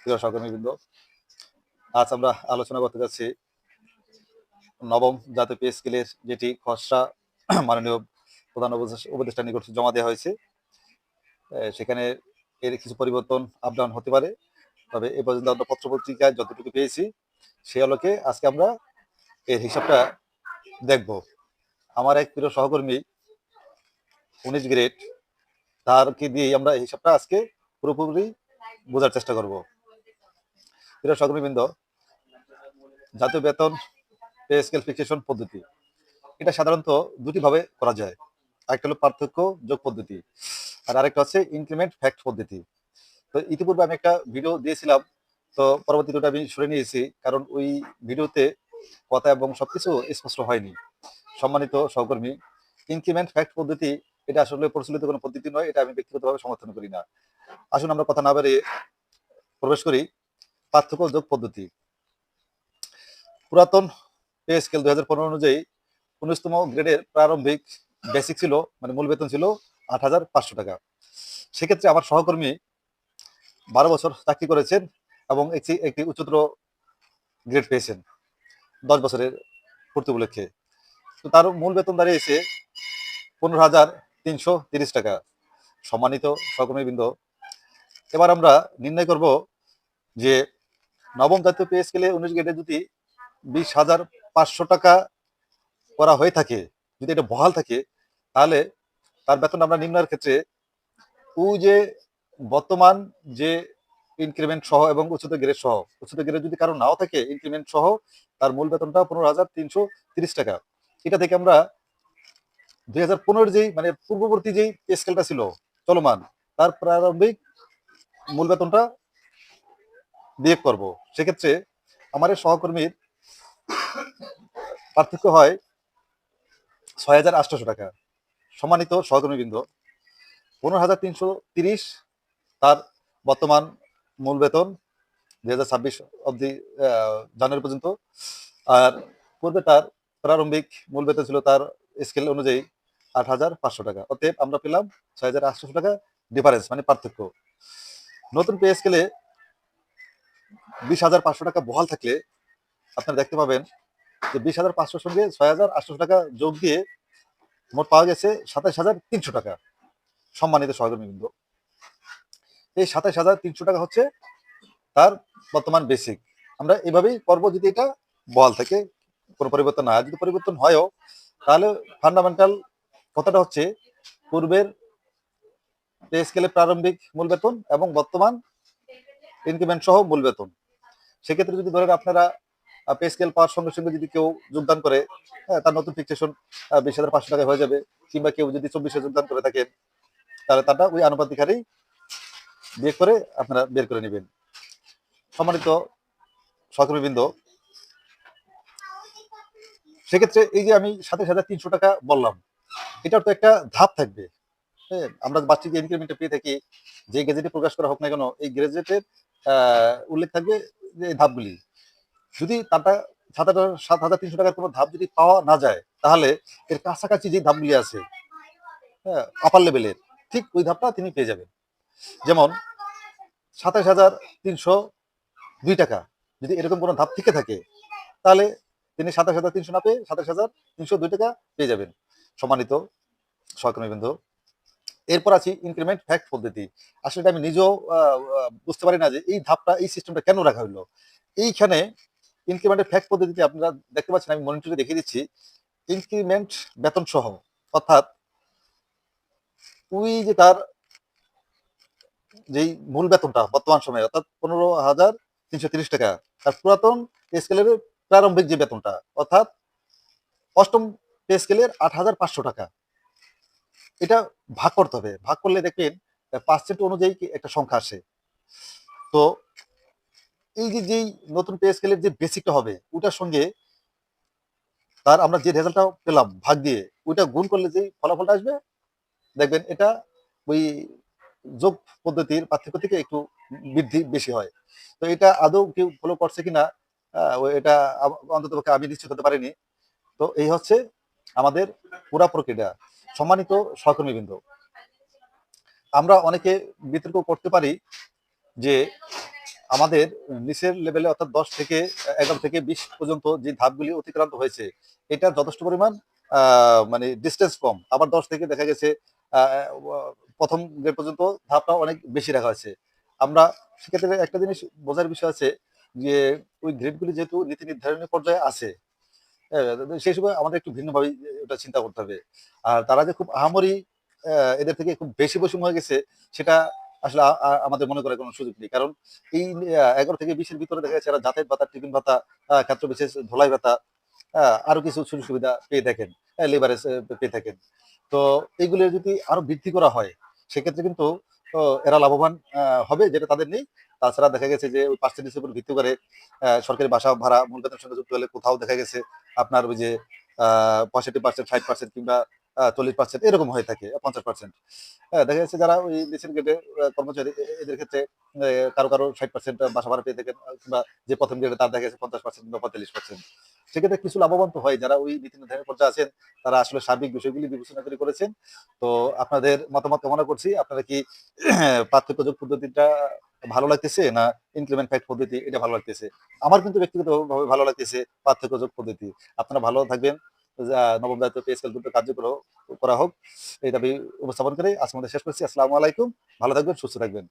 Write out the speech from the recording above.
প্রিয় সহকর্মীবৃন্দ, আজ আমরা আলোচনা করতে যাচ্ছি নবম জাতীয় পে স্কেলের যেটি খসড়া মাননীয় প্রধান উপদেষ্টা নিকট জমা দেওয়া হয়েছে। সেখানে এর কিছু পরিবর্তন আপ ডাউন হতে পারে। তবে এ পর্যন্ত আমরা পত্রপত্রিকায় যতটুকু পেয়েছি, সে আলোকে আজকে আমরা এর হিসাবটা দেখব। আমার এক প্রিয় সহকর্মী, উনিশ গ্রেড তারকে দিয়েই আমরা হিসাবটা আজকে পুরোপুরি বোঝার চেষ্টা করব। প্রিয় সহকর্মীবৃন্দ, জাতীয় বেতন পে স্কেল ফিক্সেশন পদ্ধতি। এটা সাধারণত দুটি ভাবে করা যায়। একটা হলো পার্থক্য যোগ পদ্ধতি, আর আরেকটা হচ্ছে ইনক্রিমেন্ট ফ্যাক্ট পদ্ধতি। তো ইতিপূর্বে আমি একটা ভিডিও দিয়েছিলাম, তো পরবর্তী দুটো আমি সরে নিয়েছি, কারণ ওই ভিডিওতে কথা এবং সবকিছু স্পষ্ট হয়নি। সম্মানিত সহকর্মী ইনক্রিমেন্ট ফ্যাক্ট পদ্ধতি এটা আসলে প্রচলিত কোনো পদ্ধতি নয়, এটা আমি ব্যক্তিগতভাবে সমর্থন করি না। আসুন আমরা কথা না বেরিয়ে প্রবেশ করি। পার্থক্য যোগ পদ্ধতি। পুরাতন পে স্কেল দুই হাজার পনেরো অনুযায়ী উনিশতম গ্রেডের প্রারম্ভিক বেসিক ছিল মানে মূল বেতন ছিল আট হাজার পাঁচশো টাকা। সেক্ষেত্রে আমার সহকর্মী বারো বছর চাকরি করেছেন এবং একটি একটি উচ্চতর গ্রেড পেয়েছেন দশ বছরের পূর্তি উপলক্ষে। তো তার মূল বেতন দাঁড়িয়েছে পনেরো হাজার তিনশো তিরিশ টাকা। সম্মানিত সহকর্মীবৃন্দ, এবার আমরা নির্ণয় করব যে নবম জাতীয় পে স্কেলে উনিশ গ্রেডে যদি বিশ হাজার পাঁচশো টাকা করা হয়ে থাকে, যদি এটা বহাল থাকে, তাহলে তার বেতন আমরা নির্ণয়ের ক্ষেত্রে ও যে বর্তমান যে ইনক্রিমেন্ট সহ এবং উচ্চতর গ্রেড সহ উচ্চতর গ্রেড যদি কারও নাও থাকে ইনক্রিমেন্ট সহ, তার মূল বেতনটা পনেরো হাজার তিনশো তিরিশ টাকা। এটা থেকে আমরা দুই হাজার পনেরো যেই মানে পূর্ববর্তী যেই স্কেলটা ছিল চলমান, তার প্রারম্ভিক মূল বেতনটা বিয়োগ করব। সেক্ষেত্রে আমার সহকর্মীর পার্থক্য হয় ছয় হাজার আটশোশো টাকা। সম্মানিত সহকর্মীবৃন্দ, পনেরো হাজার তিনশো তিরিশ তার বর্তমান মূল বেতন দুই হাজার ছাব্বিশ অব্দি জানুয়ারি পর্যন্ত। আর পূর্বে তার প্রারম্ভিক মূল বেতন ছিল তার স্কেল অনুযায়ী আট হাজার পাঁচশো টাকা। অতএব আমরা পেলাম ছয় হাজার আটশোশো টাকা ডিফারেন্স মানে পার্থক্য। নতুন পে স্কেলে বিশ হাজার পাঁচশো টাকা বহাল থাকলে আপনারা দেখতে পাবেন যে বিশ হাজার পাঁচশোর সঙ্গে ছয় হাজার আটশো টাকা যোগ দিয়ে মোট পাওয়া গেছে সাতাশ হাজার তিনশো টাকা সম্মানিত সহকর্মীবৃন্দ। এই সাতাশ হাজার তিনশো টাকা হচ্ছে তার বর্তমান বেসিক আমরা এভাবেই করব যদি এটা বহাল থাকে, কোনো পরিবর্তন না হয়। যদি পরিবর্তন হয়ও, তাহলে ফান্ডামেন্টাল কথাটা হচ্ছে পূর্বের পে স্কেলে প্রারম্ভিক মূল বেতন এবং বর্তমান ইনক্রিমেন্ট সহ মূল বেতন। সেক্ষেত্রে যদি ধরেন আপনারা পে স্কেল পাওয়ার সঙ্গে সঙ্গে যদি কেউ যোগদান করে হ্যাঁ, তার নতুন ফিক্সেশন বিশ হাজার পাঁচশো টাকা হয়ে যাবে কিংবা কেউ যদি চব্বিশে যোগদান করে থাকেন তাহলে তারটা ওই আনুপাতিক হারেই বিয়ে করে আপনারা বের করে নেবেন। সম্মানিত সহকর্মীবৃন্দ সেক্ষেত্রে এই যে আমি সাতাশ হাজার তিনশো টাকা বললাম এটার তো একটা ধাপ থাকবে। হ্যাঁ আমরা বার্ষিক ইনক্রিমেন্টে পেয়ে থাকি যে গেজেটে প্রকাশ করা হোক না কেন এই গেজেটের উল্লেখ থাকবে যে ধাপগুলি। যদি তারটা সাত হাজার সাত হাজার তিনশো টাকার কোনো ধাপ যদি পাওয়া না যায়, তাহলে এর কাছাকাছি যে ধাপগুলি আছে হ্যাঁ আপার লেভেলের ঠিক ওই ধাপটা তিনি পেয়ে যাবেন। যেমন সাতাশ হাজার তিনশো দুই টাকা, যদি এরকম কোনো ধাপ থেকে থাকে, তাহলে তিনি সাতাশ হাজার তিনশো না পেয়ে সাতাশ হাজার তিনশো দুই টাকা পেয়ে যাবেন। সম্মানিত সহকর্মীবৃন্দ এরপর আছি ইনক্রিমেন্ট ফ্যাক্ট পদ্ধতি। আসলে আমি নিজেও বুঝতে পারি না যে এই ধাপটা, এই সিস্টেমটা কেন রাখা হলো এইখানে ইনক্রিমেন্টের ফ্যাক্ট পদ্ধতিতে আপনারা দেখতে পাচ্ছেন, আমি মনিটরে দেখিয়ে দিচ্ছি। ইনক্রিমেন্ট বেতন সহ, অর্থাৎ ওই যে তার যেই মূল বেতনটা বর্তমান সময়ে, অর্থাৎ পনেরো হাজার তিনশো তিরিশ টাকা, তার পুরাতন স্কেলের প্রারম্ভিক যে বেতনটা, অর্থাৎ অষ্টম পে স্কেলের আট হাজার পাঁচশো টাকা। এটা ভাগ করতে হবে। ভাগ করলে দেখবেন পার্সেন্ট অনুযায়ী একটা সংখ্যা আসে। তো এই যে যেই নতুন পে স্কেলের যে বেসিকটা হবে, ওটার সঙ্গে তার আমরা যে রেজাল্টটা পেলাম ভাগ দিয়ে, ওইটা গুণ করলে যেই ফলাফলটা আসবে, দেখবেন এটা ওই যোগ পদ্ধতির পার্থক্য থেকে একটু বৃদ্ধি বেশি হয়। তো এটা আদৌ কেউ ফলো করছে কিনা এটা অন্তত আমি নিশ্চিত হতে পারিনি। তো এই হচ্ছে আমাদের পুরা প্রক্রিয়া। সম্মানিত সহকর্মীবৃন্দ, আমরা অনেকে বিতর্ক করতে পারি যে আমাদের নিচের লেভেলে অর্থাৎ দশ থেকে এগারো থেকে বিশ পর্যন্ত যে ধাপগুলি অতিক্রান্ত হয়েছে, এটা যথেষ্ট পরিমাণ মানে ডিস্টেন্স কম। আবার দশ থেকে দেখা গেছে প্রথম গ্রেড পর্যন্ত ধাপটা অনেক বেশি রাখা হয়েছে। আমরা সেক্ষেত্রে একটা জিনিস বোঝার বিষয় আছে যে ওই গ্রেডগুলি যেহেতু নীতি নির্ধারণী পর্যায়ে আছে সেই সময় আমাদের একটু ভিন্নভাবে ওটা চিন্তা করতে হবে। আর তারা যে খুব আহামরি এদের থেকে খুব বেশি বৈষম্য হয়ে গেছে, সেটা আসলে আমাদের মনে করার কোনো সুযোগ নেই। কারণ এই এগারো থেকে বিশের ভিতরে দেখা যাচ্ছে যাতায়াত ভাতা টিফিন ভাতা ক্ষেত্র বিশেষ, ধোলাই ভাতা আরও কিছু সুযোগ সুবিধা পেয়ে থাকেন লেবারেজ পেয়ে থাকেন। তো এইগুলো যদি আরও বৃদ্ধি করা হয়, সেক্ষেত্রে কিন্তু এরা লাভবান হবে, যেটা তাদের নেই। তাছাড়া দেখা গেছে যে ওই পার্সেন্টেজের উপর ভিত্তি করে সরকারি বাসা ভাড়া মূল বেতনের সঙ্গে যুক্ত হলে কোথাও দেখা গেছে আপনার ওই যে পঁয়ষট্টি পার্সেন্ট ষাট পার্সেন্ট কিংবা চল্লিশ পার্সেন্ট এরকম হয়ে থাকে, পঞ্চাশ পার্সেন্ট দেখা যাচ্ছে যারা ওই নিচের গেটে কর্মচারী এদের ক্ষেত্রে কারও কারও ষাট পার্সেন্ট বাসা ভাড়া পেয়ে থাকেন কিংবা যে প্রথম গেটে তার দেখা গেছে পঞ্চাশ পার্সেন্ট কিংবা পঁয়তাল্লিশ পার্সেন্ট সেক্ষেত্রে কিছু লাভবান তো হয়, যারা ওই নীতি নির্ধারণের পর্যায়ে আছেন, তারা আসলে সার্বিক বিষয়গুলি বিবেচনা করে করেছেন। তো আপনাদের মতামত কামনা করছি, আপনারা কি, পার্থক্য যোগ পদ্ধতিটা ভালো লাগতেছে না ইনক্রিমেন্ট ফ্যাক্ট পদ্ধতি এটা ভালো লাগতেছে? আমার কিন্তু ব্যক্তিগতভাবে ভালো লাগতেছে পার্থক্য পদ্ধতি। আপনারা ভালো থাকবেন। নবম দায়িত্ব পেস্কেল দুটো কার্যকর হোক- করা হোক, এই দাবি উপস্থাপন করে আজকে আমাদের শেষ করছি। আসসালামু আলাইকুম। ভালো থাকবেন, সুস্থ থাকবেন।